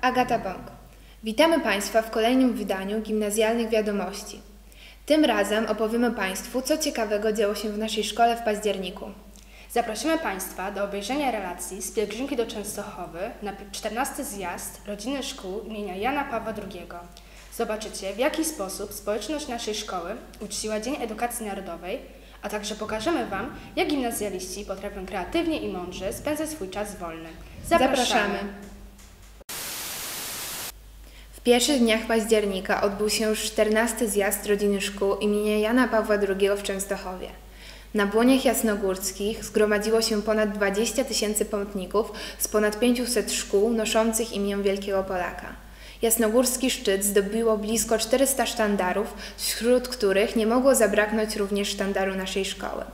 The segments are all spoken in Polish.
Agata Bąk. Witamy Państwa w kolejnym wydaniu Gimnazjalnych Wiadomości. Tym razem opowiemy Państwu, co ciekawego działo się w naszej szkole w październiku. Zaprosimy Państwa do obejrzenia relacji z pielgrzymki do Częstochowy na 14 zjazd Rodziny Szkół imienia Jana Pawła II. Zobaczycie, w jaki sposób społeczność naszej szkoły uczciła Dzień Edukacji Narodowej, a także pokażemy Wam, jak gimnazjaliści potrafią kreatywnie i mądrze spędzać swój czas wolny. Zapraszamy. W pierwszych dniach października odbył się już 14 zjazd Rodziny Szkół imienia Jana Pawła II w Częstochowie. Na błoniach jasnogórskich zgromadziło się ponad 20 tysięcy pątników z ponad 500 szkół noszących imię Wielkiego Polaka. Jasnogórski szczyt zdobiło blisko 400 sztandarów, wśród których nie mogło zabraknąć również sztandaru naszej szkoły.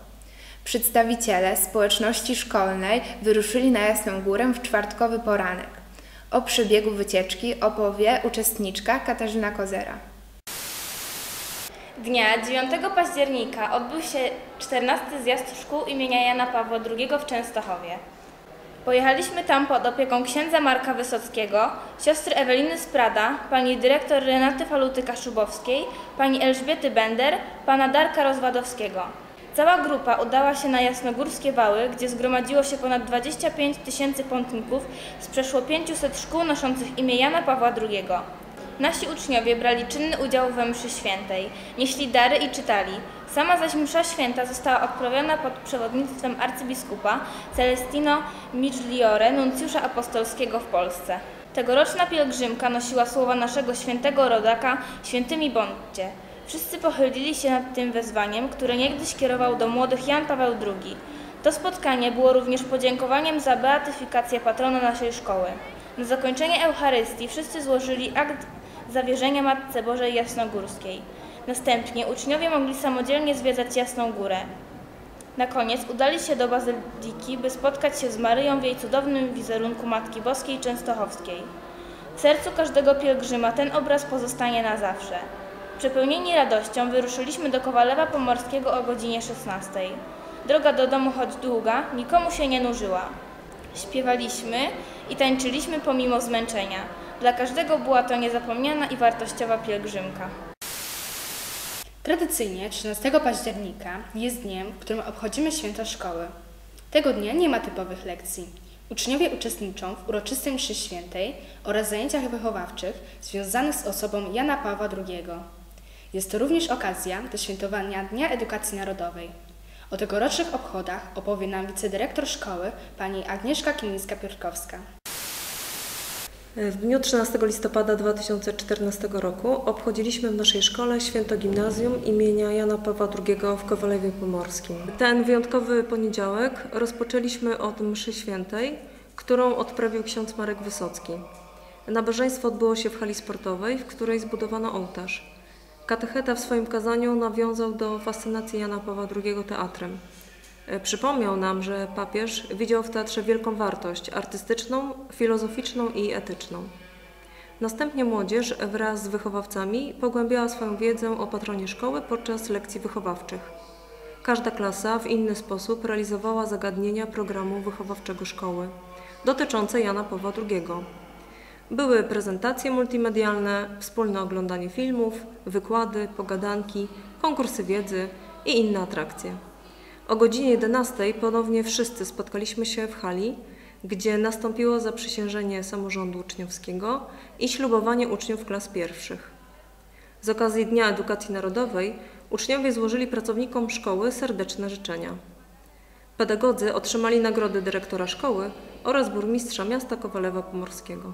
Przedstawiciele społeczności szkolnej wyruszyli na Jasną Górę w czwartkowy poranek. O przebiegu wycieczki opowie uczestniczka Katarzyna Kozera. Dnia 9 października odbył się 14 zjazd szkół imienia Jana Pawła II w Częstochowie. Pojechaliśmy tam pod opieką księdza Marka Wysockiego, siostry Eweliny Sprada, pani dyrektor Renaty Faluty-Kaszubowskiej, pani Elżbiety Bender, pana Darka Rozwadowskiego. Cała grupa udała się na jasnogórskie wały, gdzie zgromadziło się ponad 25 tysięcy pątników z przeszło 500 szkół noszących imię Jana Pawła II. Nasi uczniowie brali czynny udział we mszy świętej, nieśli dary i czytali. Sama zaś msza święta została odprawiona pod przewodnictwem arcybiskupa Celestino Migliore, nuncjusza apostolskiego w Polsce. Tegoroczna pielgrzymka nosiła słowa naszego świętego rodaka Świętymi bądźcie. Wszyscy pochylili się nad tym wezwaniem, które niegdyś kierował do młodych Jan Paweł II. To spotkanie było również podziękowaniem za beatyfikację patrona naszej szkoły. Na zakończenie Eucharystii wszyscy złożyli akt zawierzenia Matce Bożej Jasnogórskiej. Następnie uczniowie mogli samodzielnie zwiedzać Jasną Górę. Na koniec udali się do Bazyliki, by spotkać się z Maryją w jej cudownym wizerunku Matki Boskiej Częstochowskiej. W sercu każdego pielgrzyma ten obraz pozostanie na zawsze. Przepełnieni radością wyruszyliśmy do Kowalewa Pomorskiego o godzinie 16. Droga do domu, choć długa, nikomu się nie nużyła. Śpiewaliśmy i tańczyliśmy pomimo zmęczenia. Dla każdego była to niezapomniana i wartościowa pielgrzymka. Tradycyjnie 13 października jest dniem, w którym obchodzimy święto szkoły. Tego dnia nie ma typowych lekcji. Uczniowie uczestniczą w uroczystej mszy świętej oraz zajęciach wychowawczych związanych z osobą Jana Pawła II. Jest to również okazja do świętowania Dnia Edukacji Narodowej. O tegorocznych obchodach opowie nam wicedyrektor szkoły, pani Agnieszka Kilińska-Piórkowska. W dniu 13 listopada 2014 roku obchodziliśmy w naszej szkole święto gimnazjum imienia Jana Pawła II w Kowalewie Pomorskim. Ten wyjątkowy poniedziałek rozpoczęliśmy od mszy świętej, którą odprawił ksiądz Marek Wysocki. Nabożeństwo odbyło się w hali sportowej, w której zbudowano ołtarz. Katecheta w swoim kazaniu nawiązał do fascynacji Jana Pawła II teatrem. Przypomniał nam, że papież widział w teatrze wielką wartość artystyczną, filozoficzną i etyczną. Następnie młodzież wraz z wychowawcami pogłębiała swoją wiedzę o patronie szkoły podczas lekcji wychowawczych. Każda klasa w inny sposób realizowała zagadnienia programu wychowawczego szkoły dotyczące Jana Pawła II. Były prezentacje multimedialne, wspólne oglądanie filmów, wykłady, pogadanki, konkursy wiedzy i inne atrakcje. O godzinie 11 ponownie wszyscy spotkaliśmy się w hali, gdzie nastąpiło zaprzysiężenie samorządu uczniowskiego i ślubowanie uczniów klas pierwszych. Z okazji Dnia Edukacji Narodowej uczniowie złożyli pracownikom szkoły serdeczne życzenia. Pedagodzy otrzymali nagrody dyrektora szkoły oraz burmistrza miasta Kowalewa Pomorskiego.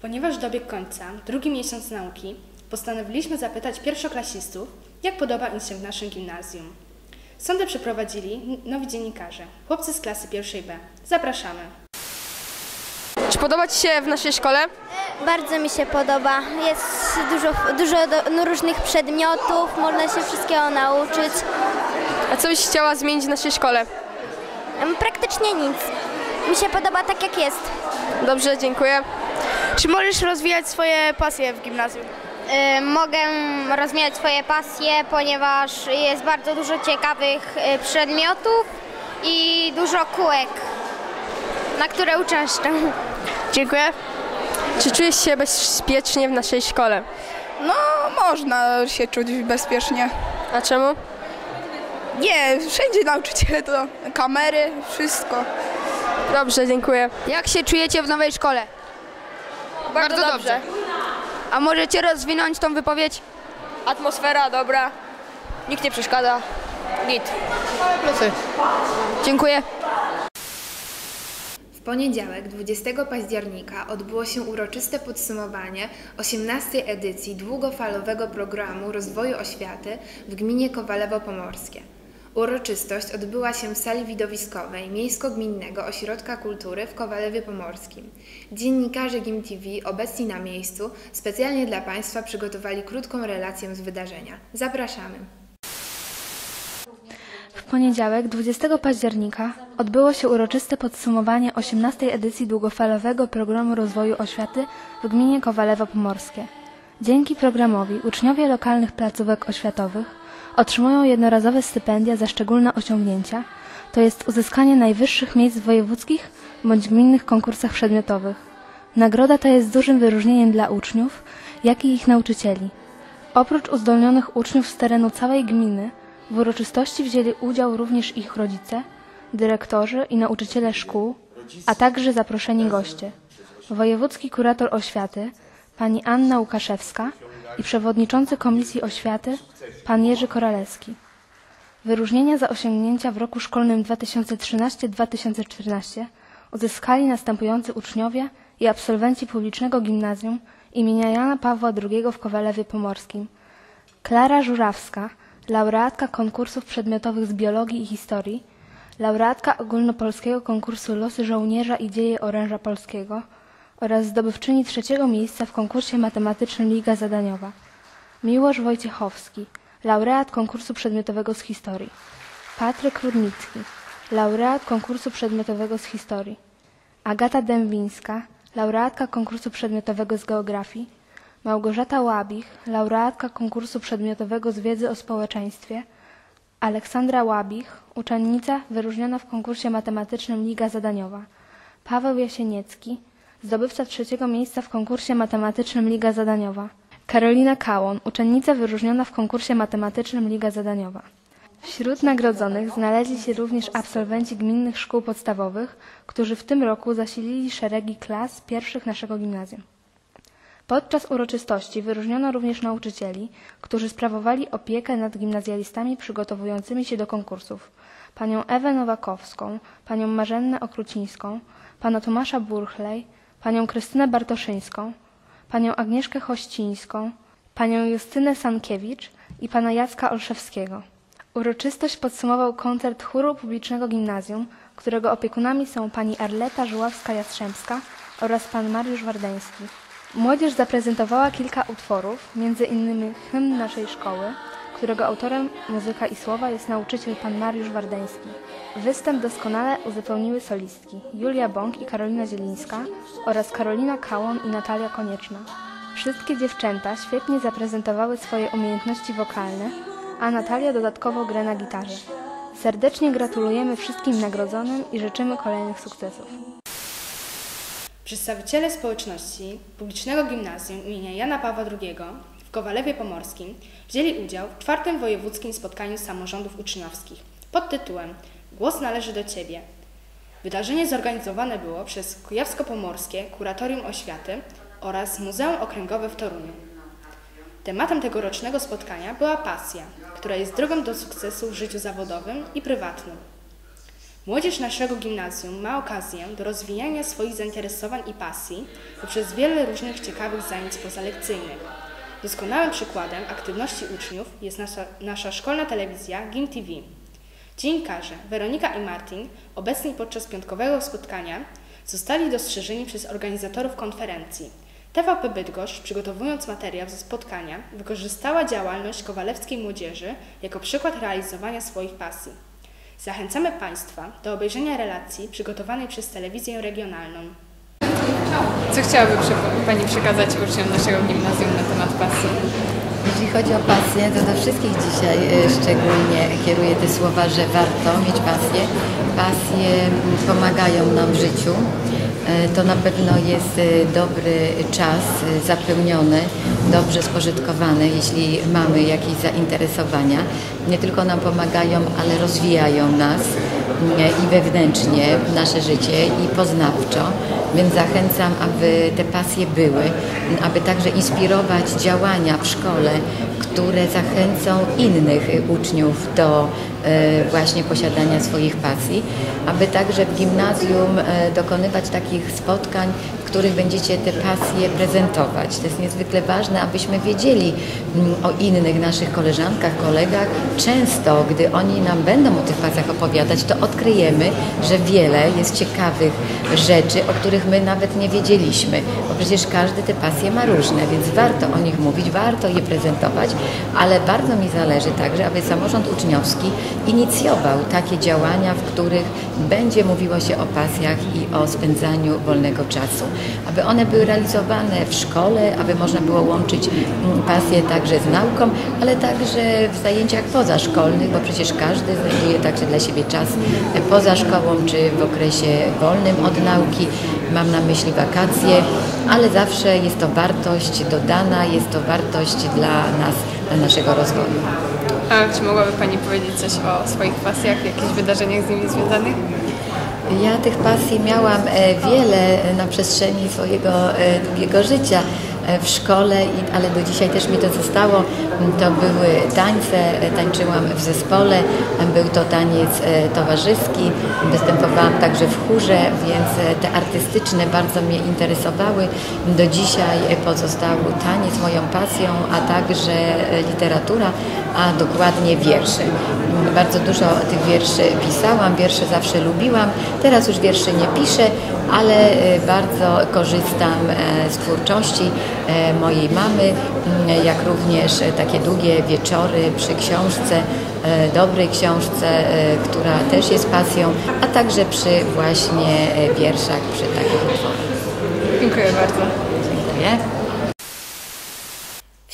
Ponieważ dobiegł końca, drugi miesiąc nauki, postanowiliśmy zapytać pierwszoklasistów, jak podoba im się w naszym gimnazjum. Sądę przeprowadzili nowi dziennikarze, chłopcy z klasy pierwszej B. Zapraszamy. Czy podoba Ci się w naszej szkole? Bardzo mi się podoba. Jest dużo, dużo do, no, różnych przedmiotów, można się wszystkiego nauczyć. A co byś chciała zmienić w naszej szkole? Praktycznie nic. Mi się podoba tak jak jest. Dobrze, dziękuję. Czy możesz rozwijać swoje pasje w gimnazjum? Y, Mogę rozwijać swoje pasje, ponieważ jest bardzo dużo ciekawych y, przedmiotów i dużo kółek. na które uczęszczam. Dziękuję. Czy czujesz się bezpiecznie w naszej szkole? No, można się czuć bezpiecznie. A czemu? Nie, wszędzie nauczyciele to kamery, wszystko. Dobrze, dziękuję. Jak się czujecie w nowej szkole? Bardzo, dobrze. A możecie rozwinąć tą wypowiedź? Atmosfera dobra, nikt nie przeszkadza. Git. Plusy. Dziękuję. W poniedziałek 20 października odbyło się uroczyste podsumowanie 18 edycji długofalowego programu rozwoju oświaty w gminie Kowalewo Pomorskie. Uroczystość odbyła się w sali widowiskowej Miejsko-Gminnego Ośrodka Kultury w Kowalewie Pomorskim. Dziennikarze GimTV obecni na miejscu specjalnie dla Państwa przygotowali krótką relację z wydarzenia. Zapraszamy! W poniedziałek 20 października odbyło się uroczyste podsumowanie 18 edycji długofalowego programu rozwoju oświaty w gminie Kowalewo Pomorskie. Dzięki programowi uczniowie lokalnych placówek oświatowych otrzymują jednorazowe stypendia za szczególne osiągnięcia, to jest uzyskanie najwyższych miejsc w wojewódzkich bądź gminnych konkursach przedmiotowych. Nagroda ta jest dużym wyróżnieniem dla uczniów, jak i ich nauczycieli. Oprócz uzdolnionych uczniów z terenu całej gminy, w uroczystości wzięli udział również ich rodzice, dyrektorzy i nauczyciele szkół, a także zaproszeni goście. Wojewódzki kurator oświaty, pani Anna Łukaszewska i przewodniczący Komisji Oświaty, pan Jerzy Koralewski. Wyróżnienia za osiągnięcia w roku szkolnym 2013-2014 uzyskali następujący uczniowie i absolwenci publicznego gimnazjum imienia Jana Pawła II w Kowalewie Pomorskim. Klara Żurawska, laureatka konkursów przedmiotowych z biologii i historii, laureatka ogólnopolskiego konkursu Losy Żołnierza i Dzieje Oręża Polskiego oraz zdobywczyni trzeciego miejsca w konkursie matematycznym Liga Zadaniowa. Miłosz Wojciechowski, laureat konkursu przedmiotowego z historii. Patryk Rudnicki, laureat konkursu przedmiotowego z historii. Agata Dębińska, laureatka konkursu przedmiotowego z geografii. Małgorzata Łabich, laureatka konkursu przedmiotowego z wiedzy o społeczeństwie. Aleksandra Łabich, uczennica wyróżniona w konkursie matematycznym Liga Zadaniowa. Paweł Jasieniecki, zdobywca trzeciego miejsca w konkursie matematycznym Liga Zadaniowa. Karolina Kałon, uczennica wyróżniona w konkursie matematycznym Liga Zadaniowa. Wśród nagrodzonych znaleźli się również absolwenci gminnych szkół podstawowych, którzy w tym roku zasilili szeregi klas pierwszych naszego gimnazjum. Podczas uroczystości wyróżniono również nauczycieli, którzy sprawowali opiekę nad gimnazjalistami przygotowującymi się do konkursów. Panią Ewę Nowakowską, panią Marzennę Okrucińską, pana Tomasza Burchlej, panią Krystynę Bartoszyńską, panią Agnieszkę Hościńską, panią Justynę Sankiewicz i pana Jacka Olszewskiego. Uroczystość podsumował koncert chóru publicznego gimnazjum, którego opiekunami są pani Arleta Żuławska-Jastrzębska oraz pan Mariusz Wardeński. Młodzież zaprezentowała kilka utworów, między innymi hymn naszej szkoły, którego autorem muzyka i słowa jest nauczyciel pan Mariusz Wardeński. Występ doskonale uzupełniły solistki Julia Bąk i Karolina Zielińska oraz Karolina Kałon i Natalia Konieczna. Wszystkie dziewczęta świetnie zaprezentowały swoje umiejętności wokalne, a Natalia dodatkowo grę na gitarze. Serdecznie gratulujemy wszystkim nagrodzonym i życzymy kolejnych sukcesów. Przedstawiciele społeczności publicznego gimnazjum imienia Jana Pawła II Kowalewie Pomorskim wzięli udział w czwartym wojewódzkim spotkaniu samorządów uczniowskich pod tytułem Głos należy do Ciebie. Wydarzenie zorganizowane było przez Kujawsko-Pomorskie Kuratorium Oświaty oraz Muzeum Okręgowe w Toruniu. Tematem tegorocznego spotkania była pasja, która jest drogą do sukcesu w życiu zawodowym i prywatnym. Młodzież naszego gimnazjum ma okazję do rozwijania swoich zainteresowań i pasji poprzez wiele różnych ciekawych zajęć pozalekcyjnych. Doskonałym przykładem aktywności uczniów jest nasza, nasza szkolna telewizja GIM TV. Dziennikarze Weronika i Martin, obecni podczas piątkowego spotkania, zostali dostrzeżeni przez organizatorów konferencji. TVP Bydgoszcz, przygotowując materiał ze spotkania, wykorzystała działalność kowalewskiej młodzieży jako przykład realizowania swoich pasji. Zachęcamy Państwa do obejrzenia relacji przygotowanej przez telewizję regionalną. Co chciałaby Pani przekazać uczniom naszego gimnazjum na temat pasji? Jeśli chodzi o pasję, to do wszystkich dzisiaj e, szczególnie kieruję te słowa, że warto mieć pasję. Pasje pomagają nam w życiu. E, To na pewno jest e, dobry czas zapełniony, dobrze spożytkowany, jeśli mamy jakieś zainteresowania. Nie tylko nam pomagają, ale rozwijają nas i wewnętrznie nasze życie i poznawczo. Więc zachęcam, aby te pasje były, aby także inspirować działania w szkole, które zachęcą innych uczniów do e, właśnie posiadania swoich pasji, aby także w gimnazjum e, dokonywać takich spotkań, których będziecie te pasje prezentować. To jest niezwykle ważne, abyśmy wiedzieli mm, o innych naszych koleżankach, kolegach. Często, gdy oni nam będą o tych pasjach opowiadać, to odkryjemy, że wiele jest ciekawych rzeczy, o których my nawet nie wiedzieliśmy, bo przecież każdy te pasje ma różne, więc warto o nich mówić, warto je prezentować, ale bardzo mi zależy także, aby samorząd uczniowski inicjował takie działania, w których będzie mówiło się o pasjach i o spędzaniu wolnego czasu, aby one były realizowane w szkole, aby można było łączyć mm, pasję także z nauką, ale także w zajęciach pozaszkolnych, bo przecież każdy znajduje także dla siebie czas poza szkołą czy w okresie wolnym od nauki. Mam na myśli wakacje, ale zawsze jest to wartość dodana, jest to wartość dla nas, dla naszego rozwoju. A czy mogłaby Pani powiedzieć coś o swoich pasjach, jakichś wydarzeniach z nimi związanych? Ja tych pasji miałam e, wiele na przestrzeni swojego e, długiego życia e, w szkole, ale do dzisiaj też mi to zostało. To były tańce, e, tańczyłam w zespole, e, był to taniec e, towarzyski, występowałam także w chórze, więc e, te artystyczne bardzo mnie interesowały. Do dzisiaj e, pozostał taniec moją pasją, a także e, literatura, a dokładnie wiersze. Bardzo dużo tych wierszy pisałam, wiersze zawsze lubiłam. Teraz już wierszy nie piszę, ale e, bardzo korzystam e, z twórczości e, mojej mamy, mm, jak również takie długie wieczory przy książce, dobrej książce, która też jest pasją, a także przy właśnie wierszach, przy takich utworach. Dziękuję bardzo. Dziękuję.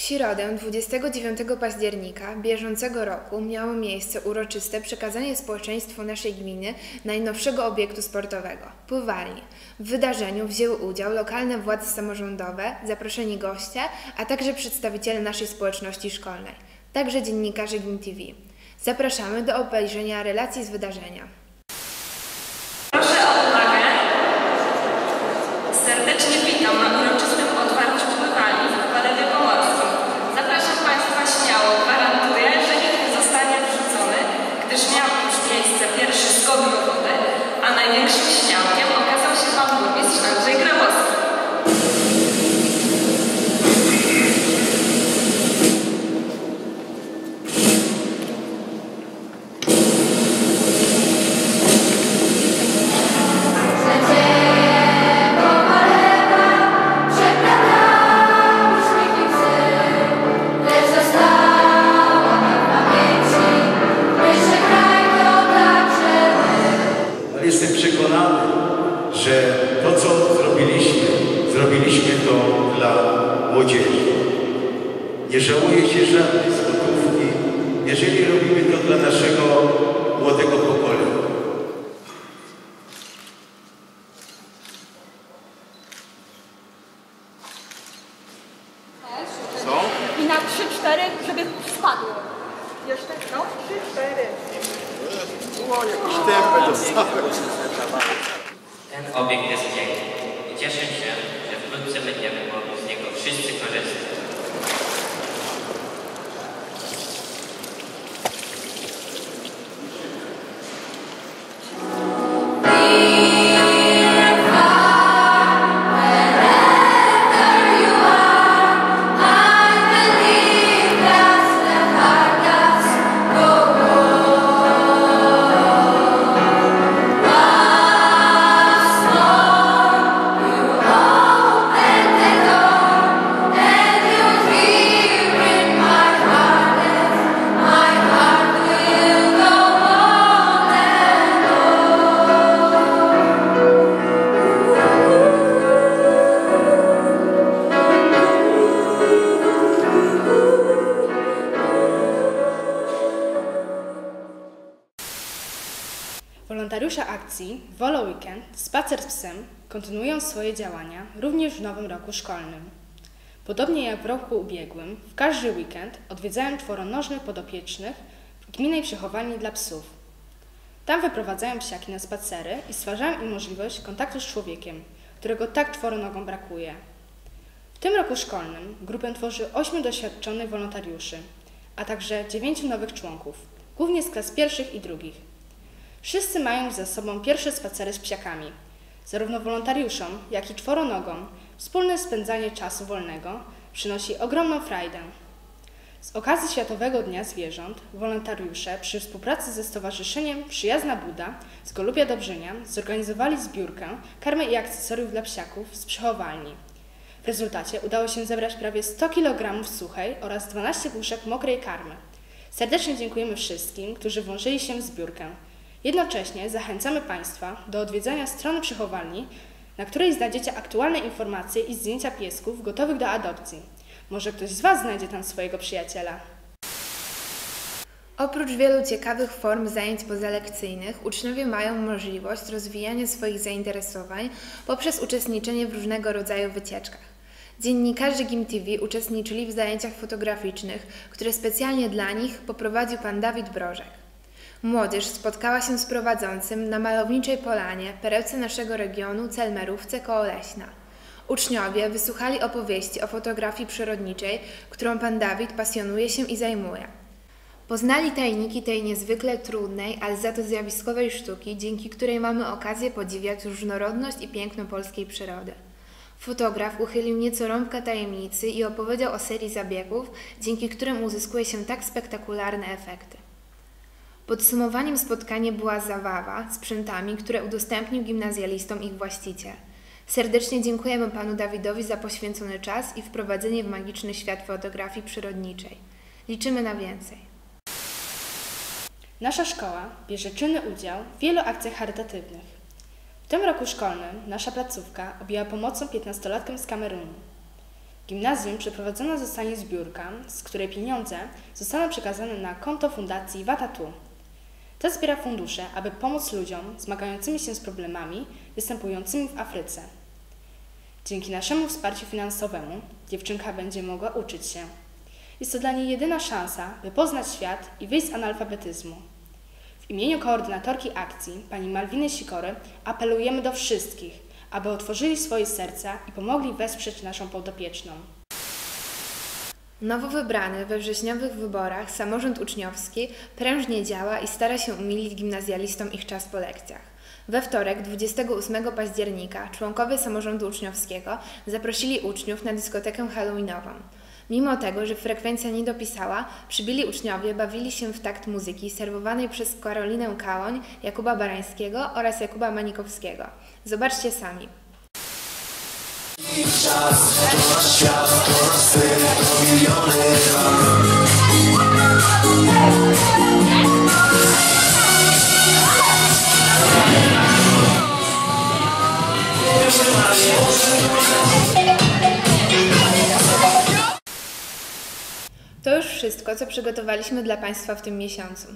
Środę 29 października bieżącego roku miało miejsce uroczyste przekazanie społeczeństwu naszej gminy najnowszego obiektu sportowego pływalni. W wydarzeniu wzięły udział lokalne władze samorządowe, zaproszeni goście, a także przedstawiciele naszej społeczności szkolnej, także dziennikarze GIM TV. Zapraszamy do obejrzenia relacji z wydarzenia. Ten obiekt jest piękny i cieszę się, że wkrótce będziemy mogli z niego wszyscy korzystać. Akcji Wolo Weekend Spacer z psem kontynuują swoje działania również w nowym roku szkolnym. Podobnie jak w roku ubiegłym, w każdy weekend odwiedzają czworonożnych podopiecznych w gminnej przechowalni dla psów. Tam wyprowadzają psiaki na spacery i stwarzają im możliwość kontaktu z człowiekiem, którego tak czworonogom brakuje. W tym roku szkolnym grupę tworzy ośmiu doświadczonych wolontariuszy, a także dziewięciu nowych członków, głównie z klas pierwszych i drugich. Wszyscy mają za sobą pierwsze spacery z psiakami. Zarówno wolontariuszom, jak i czworonogom wspólne spędzanie czasu wolnego przynosi ogromną frajdę. Z okazji Światowego Dnia Zwierząt wolontariusze przy współpracy ze Stowarzyszeniem Przyjazna Buda z Golubia Dobrzynia zorganizowali zbiórkę karmy i akcesoriów dla psiaków z przechowalni. W rezultacie udało się zebrać prawie 100 kg suchej oraz 12 puszek mokrej karmy. Serdecznie dziękujemy wszystkim, którzy włączyli się w zbiórkę. Jednocześnie zachęcamy Państwa do odwiedzania strony przechowalni, na której znajdziecie aktualne informacje i zdjęcia piesków gotowych do adopcji. Może ktoś z Was znajdzie tam swojego przyjaciela. Oprócz wielu ciekawych form zajęć pozalekcyjnych, uczniowie mają możliwość rozwijania swoich zainteresowań poprzez uczestniczenie w różnego rodzaju wycieczkach. Dziennikarze GimTV uczestniczyli w zajęciach fotograficznych, które specjalnie dla nich poprowadził pan Dawid Brożek. Młodzież spotkała się z prowadzącym na malowniczej polanie, perełce naszego regionu, Celmerówce koło Leśna. Uczniowie wysłuchali opowieści o fotografii przyrodniczej, którą pan Dawid pasjonuje się i zajmuje. Poznali tajniki tej niezwykle trudnej, ale za to zjawiskowej sztuki, dzięki której mamy okazję podziwiać różnorodność i piękno polskiej przyrody. Fotograf uchylił nieco rąbka tajemnicy i opowiedział o serii zabiegów, dzięki którym uzyskuje się tak spektakularne efekty. Podsumowaniem spotkania była zabawa sprzętami, które udostępnił gimnazjalistom ich właściciel. Serdecznie dziękujemy panu Dawidowi za poświęcony czas i wprowadzenie w magiczny świat fotografii przyrodniczej. Liczymy na więcej. Nasza szkoła bierze czynny udział w wielu akcjach charytatywnych. W tym roku szkolnym nasza placówka objęła pomocą 15-latkom z Kamerunu. Gimnazjum przeprowadzona zostanie zbiórka, z której pieniądze zostaną przekazane na konto Fundacji Watatu. Ta zbiera fundusze, aby pomóc ludziom zmagającym się z problemami występującymi w Afryce. Dzięki naszemu wsparciu finansowemu dziewczynka będzie mogła uczyć się. Jest to dla niej jedyna szansa, by poznać świat i wyjść z analfabetyzmu. W imieniu koordynatorki akcji, pani Malwiny Sikory, apelujemy do wszystkich, aby otworzyli swoje serca i pomogli wesprzeć naszą podopieczną. Nowo wybrany we wrześniowych wyborach samorząd uczniowski prężnie działa i stara się umilić gimnazjalistom ich czas po lekcjach. We wtorek, 28 października, członkowie samorządu uczniowskiego zaprosili uczniów na dyskotekę halloweenową. Mimo tego, że frekwencja nie dopisała, przybili uczniowie bawili się w takt muzyki serwowanej przez Karolinę Kałoń, Jakuba Barańskiego oraz Jakuba Manikowskiego. Zobaczcie sami. To już wszystko, co przygotowaliśmy dla Państwa w tym miesiącu.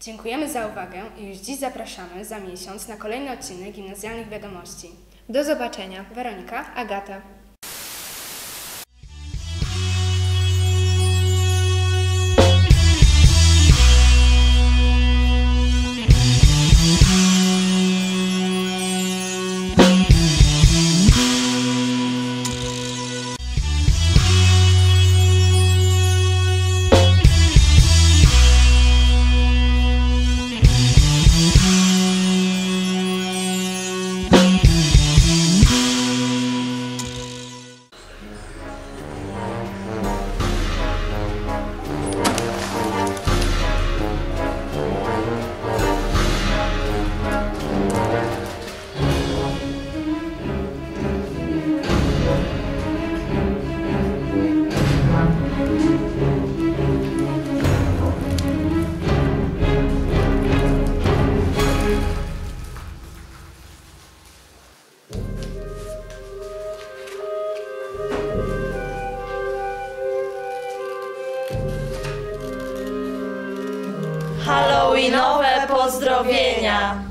Dziękujemy za uwagę i już dziś zapraszamy za miesiąc na kolejny odcinek Gimnazjalnych Wiadomości. Do zobaczenia. Weronika, Agata. Pozdrowienia.